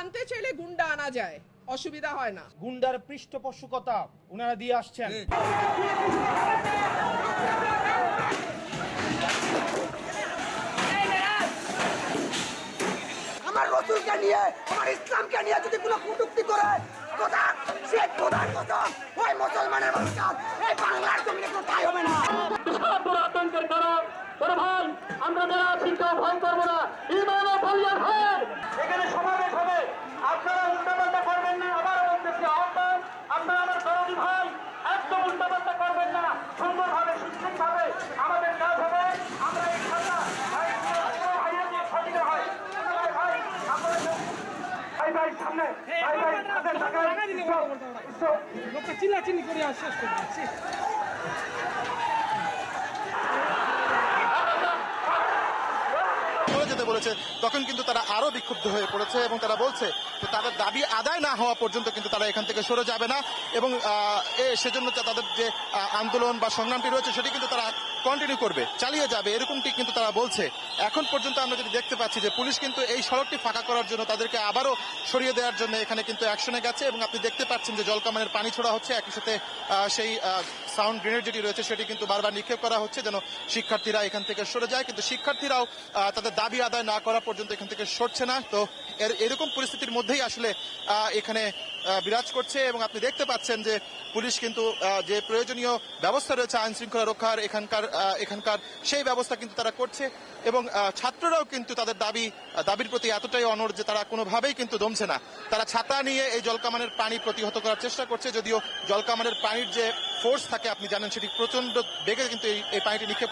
আনতে চাইলে গুন্ডা আনা যায়। অসুবিধা হয় না। গুন্ডার পৃষ্ঠপোষকতা ওনারা দিয়ে আসছেন। আমার রসুলকে নিয়ে আমার ইসলামকে নিয়ে যদি কোনো কটুক্তি করে কোথা সে খোদার মতো ওই মুসলমানের মানুষটা এই বাংলার জমিনে কোনো ঠাই হবে না। আতঙ্কের কারণ বড় আমরা যারা শিক্ষা ভয় করব না। ভাই তাদের টাকায় করে আর শেষ যেতে বলেছে, তখন কিন্তু তারা আরও বিক্ষুব্ধ হয়ে পড়েছে এবং তারা বলছে যে তাদের দাবি আদায় না হওয়া পর্যন্ত কিন্তু তারা এখান থেকে সরে যাবে না এবং সেজন্য তাদের যে আন্দোলন বা সংগ্রামটি রয়েছে সেটি কিন্তু তারা কন্টিনিউ করবে, চালিয়ে যাবে, এরকমটি কিন্তু তারা বলছে। এখন পর্যন্ত আমরা যদি দেখতে পাচ্ছি যে পুলিশ কিন্তু এই সড়কটি ফাঁকা করার জন্য তাদেরকে আবারও সরিয়ে দেওয়ার জন্য এখানে কিন্তু অ্যাকশনে গেছে এবং আপনি দেখতে পাচ্ছেন যে জলকামানের পানি ছোড়া হচ্ছে, একই সাথে সেই সাউন্ড গ্রেনেড যেটি রয়েছে সেটি কিন্তু বারবার নিক্ষেপ করা হচ্ছে যেন শিক্ষার্থীরা এখান থেকে সরে যায়। কিন্তু শিক্ষার্থীরাও তাদের দাবি আদায় না করা পর্যন্ত এখান থেকে সরছে না। তো এর এরকম পরিস্থিতির মধ্যেই আসলে এখানে বিরাজ করছে এবং আপনি দেখতে পাচ্ছেন যে পুলিশ কিন্তু যে প্রয়োজনীয় ব্যবস্থা রয়েছে আইন শৃঙ্খলা রক্ষার এখানকার এখানকার সেই ব্যবস্থা কিন্তু তারা করছে এবং ছাত্ররাও কিন্তু তাদের দাবি, দাবির প্রতি এতটাই অনড় যে তারা কোনোভাবেই কিন্তু দমছে না। তারা ছাতা নিয়ে এই জলকামানের পানি প্রতিহত করার চেষ্টা করছে, যদিও জলকামানের পানির যে ফোর্স থাকে, আপনি জানেন সেটি প্রচণ্ড বেগে কিন্তু এই- এই পানিটি নিক্ষেপ